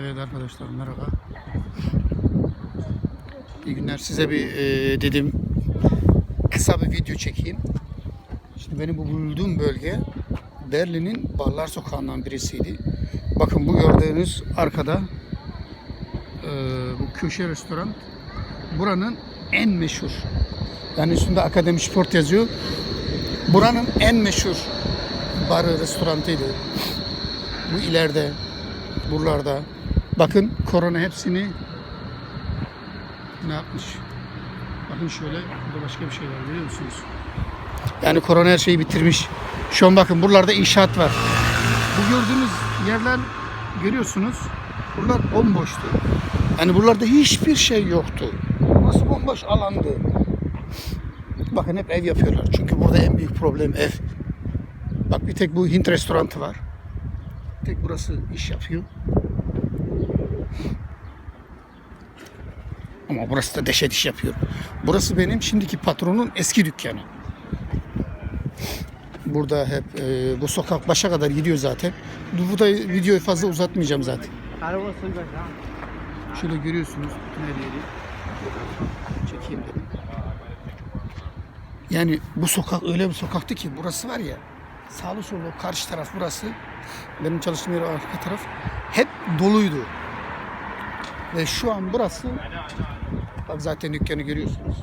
Evet arkadaşlar merhaba. İyi günler. Size bir e, dedim kısa bir video çekeyim. Şimdi benim bu bulunduğum bölge Berlin'in Barlar Sokağı'ndan birisiydi. Bakın bu gördüğünüz arkada e, bu köşe restoran buranın en meşhur. Yani üstünde Akademi Sport yazıyor. Buranın en meşhur barı, restorantıydı. Bu ileride, buralarda. Bakın korona hepsini ne yapmış? Bakın şöyle, burada başka bir şey var görüyor musunuz? Yani korona her şeyi bitirmiş. Şu an bakın buralarda inşaat var. Bu gördüğünüz yerler görüyorsunuz. Buralar bomboştu. Yani buralarda hiçbir şey yoktu. Burası bomboş alandı. Bakın hep ev yapıyorlar. Çünkü burada en büyük problem ev. Bak bir tek bu Hint restoranı var. Bir tek burası iş yapıyor. Ama burası da deşet iş yapıyor. Burası benim şimdiki patronun eski dükkanı. Burada hep e, bu sokak başa kadar gidiyor zaten. Burada videoyu fazla uzatmayacağım zaten. Şöyle görüyorsunuz yeri. Çekeyim dedim. Yani bu sokak öyle bir sokaktı ki burası var ya sağlı sollu karşı taraf burası benim çalıştığım yer arka taraf hep doluydu. Ve şu an burası bak zaten dükkanı görüyorsunuz.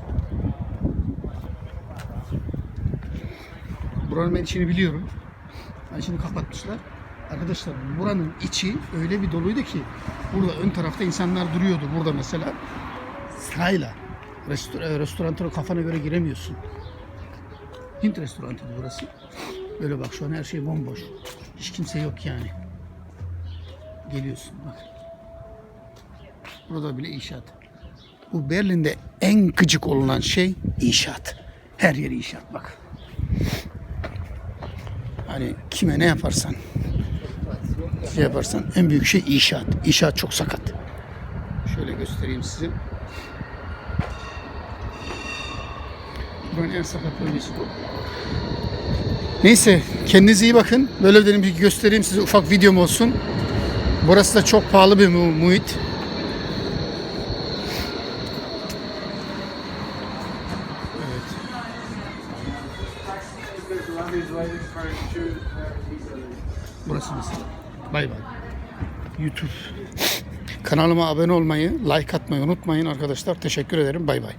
Buranın ben içini biliyorum. Ben şimdi kapatmışlar. Arkadaşlar buranın içi öyle bir doluydu ki burada ön tarafta insanlar duruyordu. Burada mesela sırayla restor restorantına kafana göre giremiyorsun. Hint restorantıydı burası. Böyle bak şu an her şey bomboş. Hiç kimse yok yani. Geliyorsun bak. Burada bile inşaat. Bu Berlin'de en gıcık olunan şey inşaat. Her yeri inşaat bak. Hani kime ne yaparsan şey yaparsan en büyük şey inşaat. İnşaat çok sakat. Şöyle göstereyim size. Buranın en sakat bölgesi bu. Neyse kendinize iyi bakın. Böyle dedim bir göstereyim size ufak videom olsun. Burası da çok pahalı bir mu- muhit. Burası mesela. Bay bay. YouTube. Kanalıma abone olmayı, like atmayı unutmayın arkadaşlar. Teşekkür ederim. Bay bay.